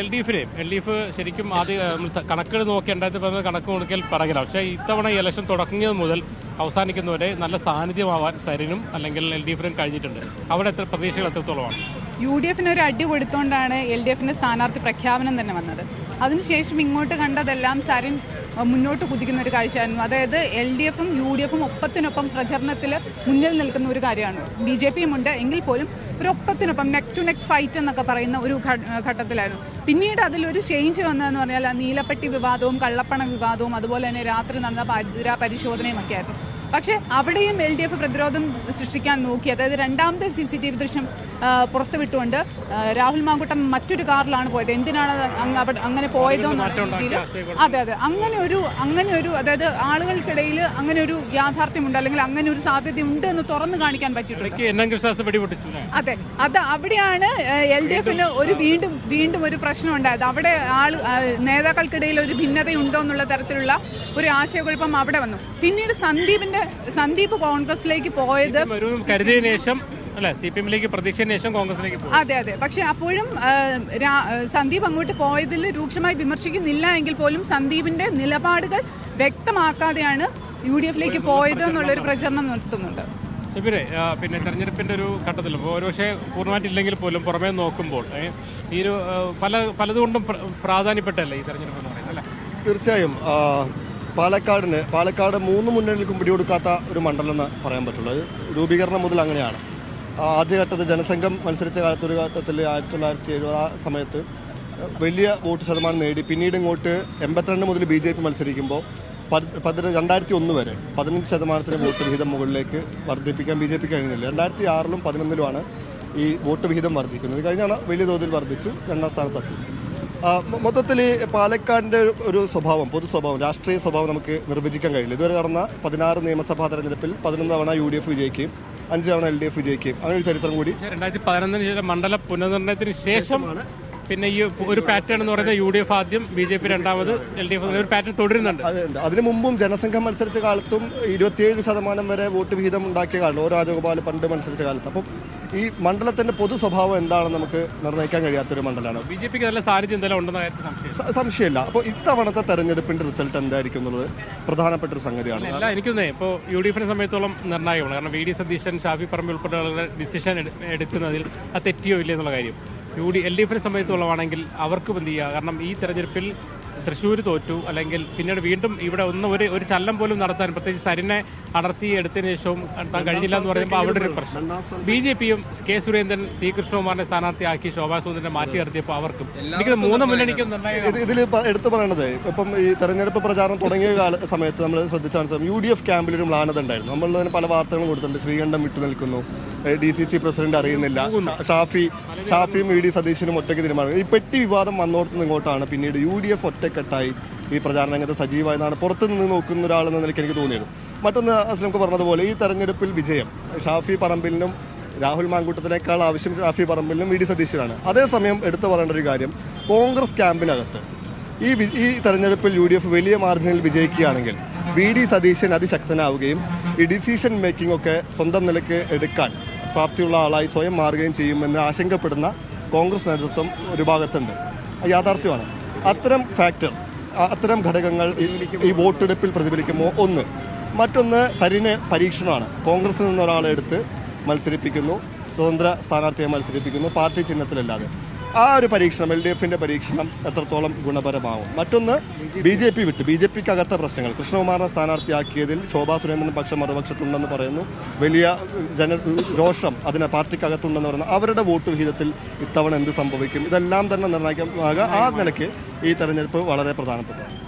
L D എഫിനെ L D F ശരിക്കും ആദ്യം കണക്കുകൾ നോക്കി രണ്ടായിരത്തി പതിനൊന്ന് കണക്ക് കൊടുക്കൽ പറയില്ല പക്ഷേ ഇത്തവണ ഈ ഇലക്ഷൻ തുടങ്ങിയത് മുതൽ അവസാനിക്കുന്നവരെ നല്ല സാന്നിധ്യമാവാൻ സരിനും അല്ലെങ്കിൽ എൽ ഡി എഫിനും കഴിഞ്ഞിട്ടുണ്ട്. അവിടെ എത്ര പ്രതീക്ഷകൾ എത്രത്തോളമാണ്? യു ഡി എഫിന് ഒരു അടി കൊടുത്തുകൊണ്ടാണ് എൽ ഡി എഫിന്റെ സ്ഥാനാർത്ഥി പ്രഖ്യാപനം തന്നെ വന്നത്. അതിനുശേഷം ഇങ്ങോട്ട് കണ്ടതെല്ലാം സരിൻ മുന്നോട്ട് കുതിക്കുന്ന ഒരു കാഴ്ചയായിരുന്നു. അതായത് എൽ ഡി എഫും യു ഡി എഫും ഒപ്പത്തിനൊപ്പം പ്രചരണത്തിൽ മുന്നിൽ നിൽക്കുന്ന ഒരു കാര്യമാണ്. ബി ജെ പിയും ഉണ്ട്. എങ്കിൽ പോലും ഒരു ഒപ്പത്തിനൊപ്പം നെക് ടു നെക് ഫൈറ്റ് എന്നൊക്കെ പറയുന്ന ഒരു ഘട്ടത്തിലായിരുന്നു. പിന്നീട് അതിലൊരു ചേഞ്ച് വന്നതെന്ന് പറഞ്ഞാൽ നീലപ്പെട്ടി വിവാദവും കള്ളപ്പണ വിവാദവും അതുപോലെ തന്നെ രാത്രി നടന്ന പാതിരാ പരിശോധനയും ഒക്കെ ആയിരുന്നു. പക്ഷേ അവിടെയും എൽ ഡി എഫ് പ്രതിരോധം സൃഷ്ടിക്കാൻ നോക്കി. അതായത് രണ്ടാമത്തെ സി സി ടി വി ദൃശ്യം പുറത്തുവിട്ടുകൊണ്ട് വിട്ടുകൊണ്ട് രാഹുൽ മാങ്കുട്ടം മറ്റൊരു കാറിലാണ് പോയത്. എന്തിനാണ് അങ്ങനെ പോയതോ രീതിയിൽ അതെ അതെ. അങ്ങനെ ഒരു അങ്ങനെ ഒരു അതായത് ആളുകൾക്കിടയിൽ അങ്ങനെ ഒരു യാഥാർത്ഥ്യമുണ്ട് അല്ലെങ്കിൽ അങ്ങനെ ഒരു സാധ്യതയുണ്ട് എന്ന് തുറന്നു കാണിക്കാൻ പറ്റിയിട്ടുണ്ട്. അതെ. അത് അവിടെയാണ് എൽ ഡി എഫിന് ഒരു വീണ്ടും വീണ്ടും ഒരു പ്രശ്നം ഉണ്ടായത്. അവിടെ ആൾ നേതാക്കൾക്കിടയിൽ ഒരു ഭിന്നതയുണ്ടോ എന്നുള്ള തരത്തിലുള്ള ഒരു ആശയക്കുഴപ്പം അവിടെ വന്നു. പിന്നീട് സന്ദീപിന്റെ സന്ദീപ് കോൺഗ്രസിലേക്ക് പോയത് ശേഷം അല്ലെ സി പി എമ്മിലേക്ക് പ്രതീക്ഷയ്ക്ക് ശേഷം കോൺഗ്രസിലേക്ക് അതെ അതെ. പക്ഷെ അപ്പോഴും സന്ദീപ് അങ്ങോട്ട് പോയതിൽ രൂക്ഷമായി വിമർശിക്കുന്നില്ല എങ്കിൽ പോലും സന്ദീപിന്റെ നിലപാടുകൾ വ്യക്തമാക്കാതെയാണ് യു ഡി എഫിലേക്ക് പോയത് എന്നുള്ളൊരു പ്രചരണം നടത്തുന്നുണ്ട്. ഇവരെ പിന്നെ തെരഞ്ഞെടുപ്പിന്റെ ഒരു ഘട്ടത്തിൽ ഒരുപക്ഷെ പൂർണമായിട്ടില്ലെങ്കിൽ പോലും പുറമേ നോക്കുമ്പോൾ ഈ ഒരു പല പലതുകൊണ്ടും പ്ര- പ്രാധാന്യപ്പെട്ടല്ലേ ഈ തെരഞ്ഞെടുപ്പ് എന്ന് പറയുന്നത് അല്ലേ? തീർച്ചയായും പാലക്കാടിന് പാലക്കാട് മൂന്ന് മുന്നണികൾക്കും പിടികൊടുക്കാത്ത ഒരു മണ്ഡലം എന്ന് പറയാൻ പറ്റുള്ളൂ. രൂപീകരണം മുതൽ അങ്ങനെയാണ്. ആദ്യഘട്ടത്തിൽ ജനസംഘം മത്സരിച്ച കാലത്ത് ഒരു ഘട്ടത്തിൽ ആയിരത്തി തൊള്ളായിരത്തി എഴുപത് ആ സമയത്ത് വലിയ വോട്ട് ശതമാനം നേടി. പിന്നീട് ഇങ്ങോട്ട് എൺപത്തിരണ്ട് മുതൽ ബി ജെ പി മത്സരിക്കുമ്പോൾ പതി- പതിന രണ്ടായിരത്തി ഒന്ന് വരെ പതിനഞ്ച് ശതമാനത്തിന് വോട്ട് വിഹിതം മുകളിലേക്ക് വർദ്ധിപ്പിക്കാൻ ബി ജെ പി കഴിഞ്ഞില്ല. രണ്ടായിരത്തി ആറിലും പതിനൊന്നിലുമാണ് ഈ വോട്ട് വിഹിതം വർദ്ധിക്കുന്നത്. കഴിഞ്ഞാണ് വലിയ തോതിൽ വർദ്ധിച്ചു രണ്ടാം സ്ഥാനത്തെത്തി. മൊത്തത്തിൽ ഈ പാലക്കാടിന്റെ ഒരു സ്വഭാവം പൊതു സ്വഭാവം രാഷ്ട്രീയ സ്വഭാവം നമുക്ക് നിർവചിക്കാൻ കഴിയില്ല. ഇതുവരെ നടന്ന പതിനാറ് നിയമസഭാ തെരഞ്ഞെടുപ്പിൽ പതിനൊന്ന് തവണ യു ഡി എഫ് വിജയിക്കുകയും അഞ്ച് തവണ എൽ ഡി എഫ് വിജയിക്കുകയും അങ്ങനെ ഒരു ചരിത്രം കൂടി. രണ്ടായിരത്തി പതിനൊന്നിന് ശേഷം മണ്ഡല പുനർനിർണയത്തിന് ശേഷം പിന്നെ ഈ ഒരു പാറ്റേൺ എന്ന് പറയുന്നത് യു ഡി എഫ് ആദ്യം ബി ജെ പി രണ്ടാമത് എൽ ഡി എഫ് ഒരു പാറ്റേൺ തുടരുന്നുണ്ട്. അതുണ്ട് അതിനു മുമ്പും ജനസംഘം മത്സരിച്ച കാലത്തും ഇരുപത്തിയേഴ് ശതമാനം വരെ വോട്ട് വിഹിതം ഉണ്ടാക്കിയ കാലം ഓ രാജഗോപാൽ പണ്ട് മത്സരിച്ച കാലത്ത്. അപ്പം ഈ മണ്ഡലത്തിന്റെ പൊതു സ്വഭാവം എന്താണെന്ന് നമുക്ക് നിർണയിക്കാൻ കഴിയാത്തൊരു മണ്ഡലമാണ്. ബി ജെ പിക്ക് നല്ല സാന്നിധ്യം എന്തെങ്കിലും ഉണ്ടെന്ന സംശയമില്ല. അപ്പോൾ ഇത്തവണത്തെ തെരഞ്ഞെടുപ്പിന്റെ റിസൾട്ട് എന്തായിരിക്കും എന്നുള്ളത് പ്രധാനപ്പെട്ട ഒരു സംഗതിയാണ്. അല്ല എനിക്കൊന്നേ ഇപ്പോൾ യു ഡി എഫിനെ സംബന്ധിച്ചോളം നിർണായകമാണ്. കാരണം വി ഡി സതീശൻ ഷാഫി പറമ്പ് ഉൾപ്പെടെയുള്ള ഡിസിഷൻ എടുക്കുന്നതിൽ അത് തെറ്റിയോ ഇല്ല എന്നുള്ള കാര്യം. യു ഡി എൽ ഡി എഫിനെ സംബന്ധിച്ചോളമാണെങ്കിൽ അവർക്കും എന്ത് ചെയ്യുക കാരണം ഈ തെരഞ്ഞെടുപ്പിൽ തൃശ്ശൂർ തോറ്റു അല്ലെങ്കിൽ പിന്നീട് വീണ്ടും ഇവിടെ ഒന്നും ഒരു ഒരു ചലനം പോലും നടത്താൻ പ്രത്യേകിച്ച് സരിനെ അടർത്തി എടുത്തതിന് ശേഷവും നടത്താൻ കഴിഞ്ഞില്ല എന്ന് പറയുമ്പോൾ അവിടെ ഒരു പ്രശ്നം. ബി ജെ പിയും കെ സുരേന്ദ്രൻ സി കൃഷ്ണകുമാറിനെ സ്ഥാനാർത്ഥിയാക്കി ശോഭാ സുന്ദരനെ മാറ്റി നിർത്തിയപ്പോൾ അവർക്കും. എനിക്ക് മൂന്ന് മുന്നണിക്കും ഇതിൽ എടുത്തു പറയണത് ഇപ്പം ഈ തെരഞ്ഞെടുപ്പ് പ്രചാരണം തുടങ്ങിയ കാല സമയത്ത് നമ്മൾ ശ്രദ്ധിച്ചാൽ യു ഡി എഫ് ക്യാമ്പിൽ ഒരു മ്ലാനത ഉണ്ടായിരുന്നു. നമ്മൾ തന്നെ പല വാർത്തകളും കൊടുത്തിട്ടുണ്ട്. ശ്രീകണ്ഠം വിട്ടു നിൽക്കുന്നു ഡി സി സി പ്രസിഡന്റ് അറിയുന്നില്ല. ഷാഫി ഷാഫിയും ഇ ഡി സതീശനും ഒറ്റയ്ക്ക് തീരുമാനം. ഈ പെട്ടി വിവാദം വന്നോടത്ത് ഇങ്ങോട്ടാണ് പിന്നീട് യു ഡി എഫ് ഒറ്റക്കെട്ടായി ഈ പ്രചാരണ രംഗത്ത് സജീവമായതാണ്. പുറത്തു നിന്ന് നോക്കുന്ന ഒരാളെന്ന നിലയ്ക്ക് എനിക്ക് തോന്നിയത്. മറ്റൊന്ന് അസ്ലംക്ക് പറഞ്ഞതുപോലെ ഈ തെരഞ്ഞെടുപ്പിൽ വിജയം. ഷാഫി പറമ്പിലിനും രാഹുൽ മാങ്കൂട്ടത്തിനേക്കാൾ ആവശ്യം ഷാഫി പറമ്പിലിനും വി ഡി സതീശനാണ്. അതേസമയം എടുത്തു പറയേണ്ട ഒരു കാര്യം കോൺഗ്രസ് ക്യാമ്പിനകത്ത് ഈ ഈ തെരഞ്ഞെടുപ്പിൽ യു ഡി എഫ് വലിയ മാർജിനിൽ വിജയിക്കുകയാണെങ്കിൽ വി ഡി സതീശൻ അതിശക്തനാവുകയും ഈ ഡിസിഷൻ മേക്കിംഗ് ഒക്കെ സ്വന്തം നിലയ്ക്ക് എടുക്കാൻ പ്രാപ്തിയുള്ള ആളായി സ്വയം മാറുകയും ചെയ്യുമെന്ന് ആശങ്കപ്പെടുന്ന കോൺഗ്രസ് നേതൃത്വം ഒരു ഭാഗത്തുണ്ട്. യാഥാർത്ഥ്യമാണ്. അത്തരം ഫാക്ടർ അത്തരം ഘടകങ്ങൾ ഈ- വോട്ടെടുപ്പിൽ പ്രതിഫലിക്കുമോ? ഒന്ന്. മറ്റൊന്ന് സരിന് പരീക്ഷണമാണ്. കോൺഗ്രസിൽ നിന്ന് ഒരാളെ എടുത്ത് മത്സരിപ്പിക്കുന്നു. സ്വതന്ത്ര സ്ഥാനാർത്ഥിയെ മത്സരിപ്പിക്കുന്നു. പാർട്ടി ചിഹ്നത്തിലല്ലാതെ. ആ ഒരു പരീക്ഷണം എൽ ഡി എഫിന്റെ പരീക്ഷണം എത്രത്തോളം ഗുണപരമാവും? മറ്റൊന്ന് ബി ജെ പി വിട്ട് ബി ജെ പിക്ക് അകത്ത പ്രശ്നങ്ങൾ. കൃഷ്ണകുമാറിനെ സ്ഥാനാർത്ഥിയാക്കിയതിൽ ശോഭാ സുരേന്ദ്രൻ പക്ഷം മറുപക്ഷത്തുണ്ടെന്ന് പറയുന്നു. വലിയ ജന രോഷം അതിനെ പാർട്ടിക്കകത്തുണ്ടെന്ന് പറയുന്നു. അവരുടെ വോട്ട് വിഹിതത്തിൽ ഇത്തവണ എന്ത് സംഭവിക്കും? ഇതെല്ലാം തന്നെ നിർണായകമാകുക ആ നിലയ്ക്ക് ഈ തെരഞ്ഞെടുപ്പ് വളരെ പ്രധാനപ്പെട്ടു